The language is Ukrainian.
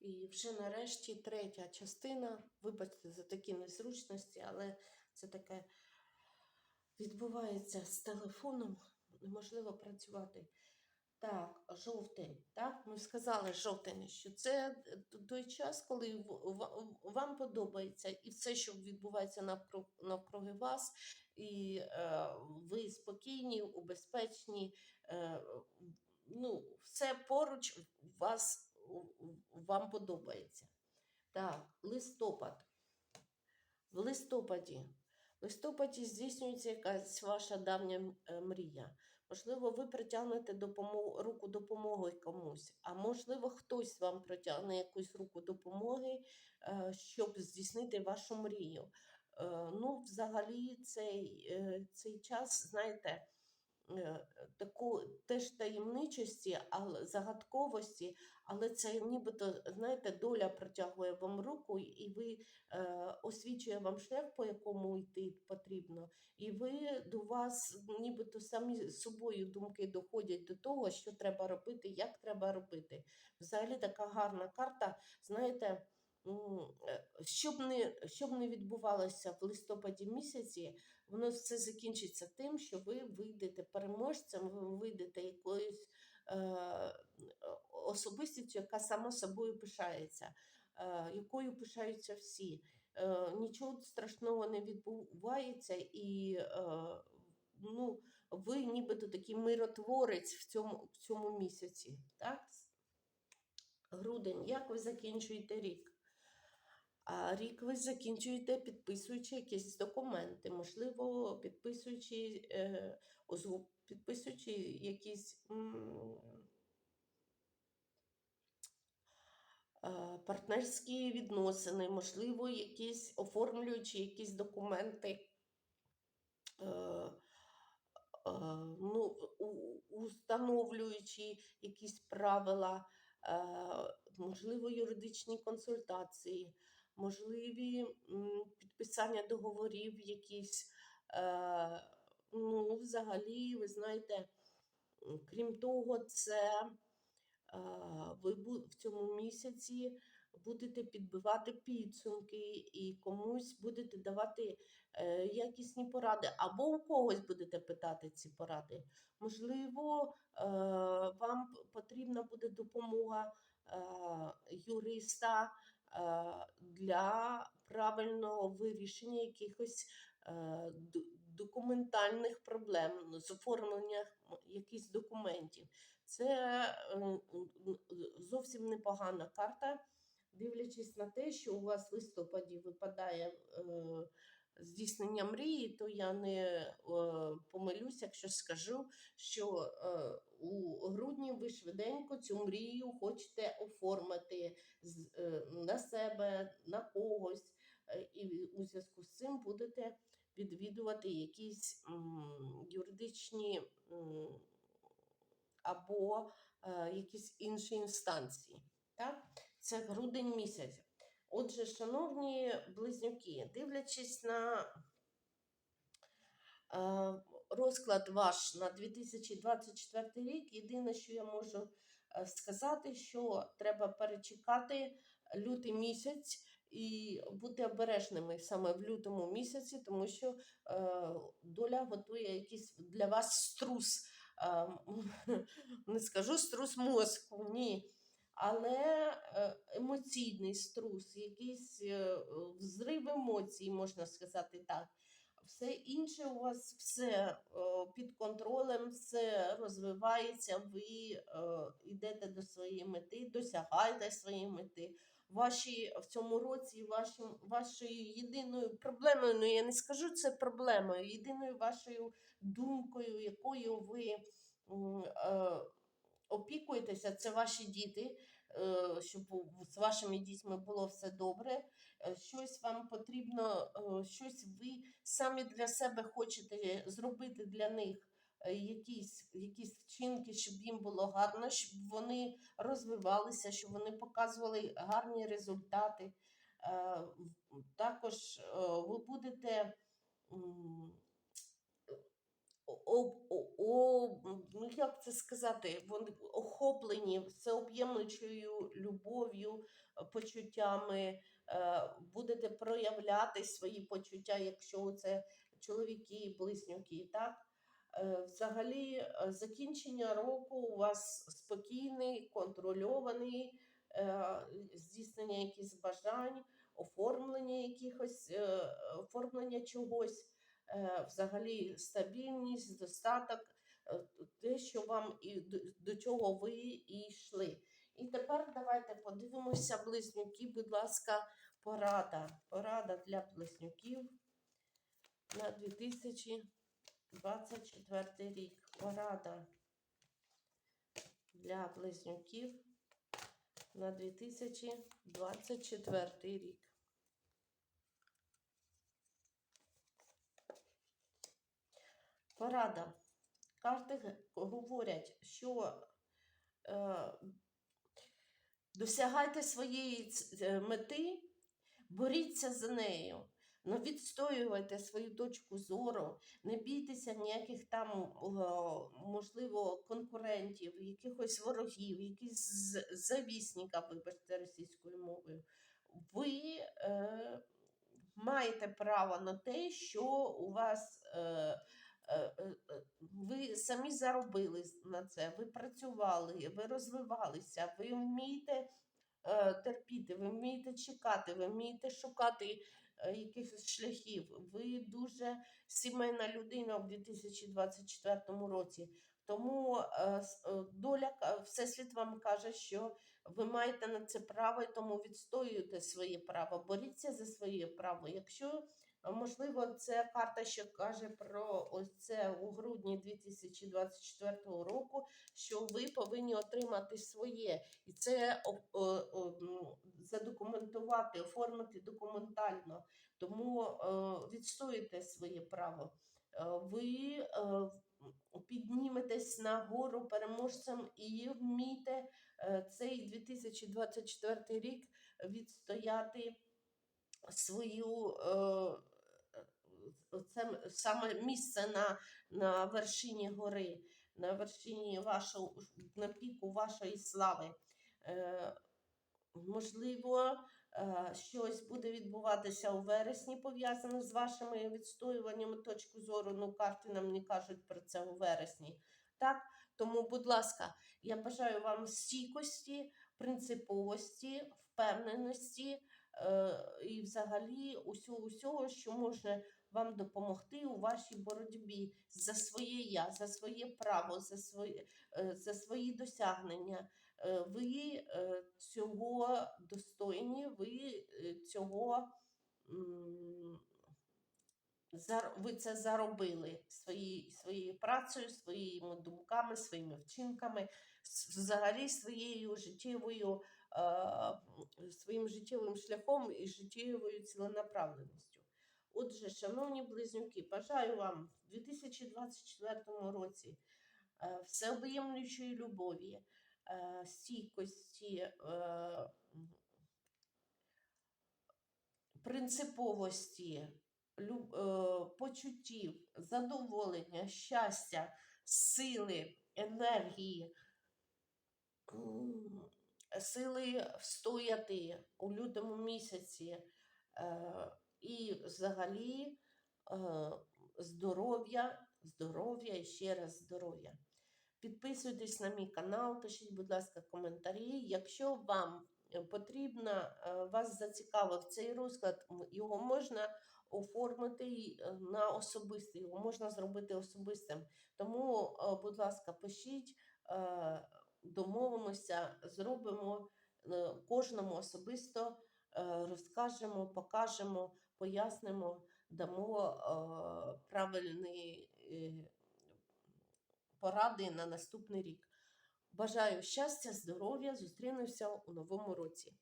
І вже нарешті третя частина. Вибачте за такі незручності, але це таке відбувається з телефоном, неможливо працювати. Так, жовтень. Так, ми сказали жовтень, що це той час, коли вам подобається і все, що відбувається навкруг, навкруги вас, і е, ви спокійні, убезпечені, е, ну, все поруч вас, вам подобається. Так, листопад. В листопаді. В листопаді здійснюється якась ваша давня е, мрія. Можливо, ви притягнете допомогу, руку допомоги комусь, а можливо, хтось вам протягне якусь руку допомоги, е, щоб здійснити вашу мрію. Е, Ну, взагалі, цей, цей час, знаєте, таку теж таємничості, але загадковості, але це нібито, знаєте, доля протягує вам руку, і ви е, освічує вам шлях, по якому йти потрібно, і ви до вас нібито самі з собою думки доходять до того, що треба робити, як треба робити. Взагалі така гарна карта, знаєте. Е, Щоб не, щоб не відбувалося в листопаді місяці, воно все закінчиться тим, що ви вийдете переможцем, ви вийдете якоюсь е, особистістю, яка сама собою пишається, е, якою пишаються всі. Е, нічого страшного не відбувається, і е, ну, ви нібито такий миротворець в цьому, в цьому місяці. Так? Грудень, як ви закінчуєте рік? А рік ви закінчуєте, підписуючи якісь документи, можливо, підписуючи, е, підписуючи якісь е, партнерські відносини, можливо, якісь оформлюючи якісь документи. Е, ну, установлюючи якісь правила, можливо, юридичні консультації, можливі підписання договорів якісь. Е, ну, взагалі, ви знаєте, крім того, це е, ви в цьому місяці будете підбивати підсумки і комусь будете давати е, якісні поради, або у когось будете питати ці поради. Можливо, е, вам потрібна буде допомога е, юриста для правильного вирішення якихось е, документальних проблем, ну, з оформлення якихось документів. Це е, зовсім непогана карта, дивлячись на те, що у вас в листопаді випадає е, здійснення мрії, то я не е, помилюсь, якщо скажу, що е, у грудні ви швиденько цю мрію хочете оформити е, на себе, на когось, е, і у зв'язку з цим будете відвідувати якісь юридичні або е, якісь інші інстанції. Так? Це грудень місяць. Отже, шановні близнюки, дивлячись на розклад ваш на 2024 рік, єдине, що я можу е, сказати, що треба перечекати лютий місяць і бути обережними саме в лютому місяці, тому що е, доля готує якийсь для вас струс. Е, не скажу струс мозку, ні. Але емоційний струс, якийсь взрив емоцій, можна сказати так. Все інше у вас все е, під контролем, все розвивається, ви е, йдете до своєї мети, досягаєте своєї мети. Ваші в цьому році вашим, вашою єдиною проблемою, ну я не скажу це проблемою, єдиною вашою думкою, якою ви е, опікуєтеся, це ваші діти, щоб з вашими дітьми було все добре. Е, Щось вам потрібно, е, щось ви самі для себе хочете зробити для них. е, Якісь, якісь вчинки, щоб їм було гарно, щоб вони розвивалися, щоб вони показували гарні результати. Е, Також е, ви будете об, о, о- ну як це сказати, вони охоплені всеоб'ємлючою любов'ю, е, почуттями, е, будете проявляти свої почуття, якщо це чоловіки, близнюки, так? Е, Взагалі, закінчення року у вас спокійний, контрольований, здійснення якихось бажань, оформлення якихось, оформлення чогось, взагалі стабільність, достаток, е, те, що вам і до чого ви і йшли. І тепер давайте подивимося, близнюки, будь ласка, порада. Порада для близнюків на 2024 рік. Порада для близнюків на 2024 рік. Порада. Карти говорять, що е, досягайте своєї е, мети, боріться за нею, не відстоювайте свою точку зору, не бійтеся ніяких там, можливо, конкурентів, якихось ворогів, якихось завісника, вибачте, російською мовою. Ви е, маєте право на те, що у вас. Е, ви самі заробили на це, ви працювали, ви розвивалися, ви вмієте е, терпіти, ви вмієте чекати, ви вмієте шукати е, якихось шляхів. Ви дуже сімейна людина в 2024 році. Тому е, е, доля Всесвіт вам каже, що ви маєте на це право, тому відстоюєте своє право, боріться за своє право. Якщо Можливо, це карта, що каже про ось це у грудні 2024 року, що ви повинні отримати своє, і це о- о- о, задокументувати, оформити документально. Тому е, відстоїте своє право. Е, ви е, підніметесь на гору переможцем і вмієте е, цей 2024 рік відстояти свою е, це саме місце на, на вершині гори, на вершині вашого на піку вашої слави. Е, можливо, е, щось буде відбуватися у вересні, пов'язане з вашими відстоюваннями точки зору. Ну, карти нам не кажуть про це у вересні. Так, тому, будь ласка, я бажаю вам стійкості, принциповості, впевненості е, і взагалі усього, усього, що може вам допомогти у вашій боротьбі за своє я, за своє право, за свої, е, за свої досягнення. Е, Ви е, цього достойні, ви цього ви це заробили свої, своєю працею, своїми думками, своїми вчинками, взагалі своєю життєвою, своїм життєвим шляхом і життєвою ціленаправленістю. Отже, шановні близнюки, бажаю вам в 2024 році е, любові, е, стійкості, е, принциповості, почуттів, задоволення, щастя, сили, енергії, сили встояти у лютому місяці і взагалі е, здоров'я, здоров'я і ще раз здоров'я. Підписуйтесь на мій канал, пишіть, будь ласка, коментарі. Якщо вам потрібно, е, вас зацікавив цей розклад, його можна оформити е, на особистий, його можна зробити особистим. Тому, будь ласка, пишіть, домовимося, зробимо кожному особисто, розкажемо, покажемо, пояснимо, дамо правильні е, поради на наступний рік. Бажаю щастя, здоров'я, Зустрінуся у новому році.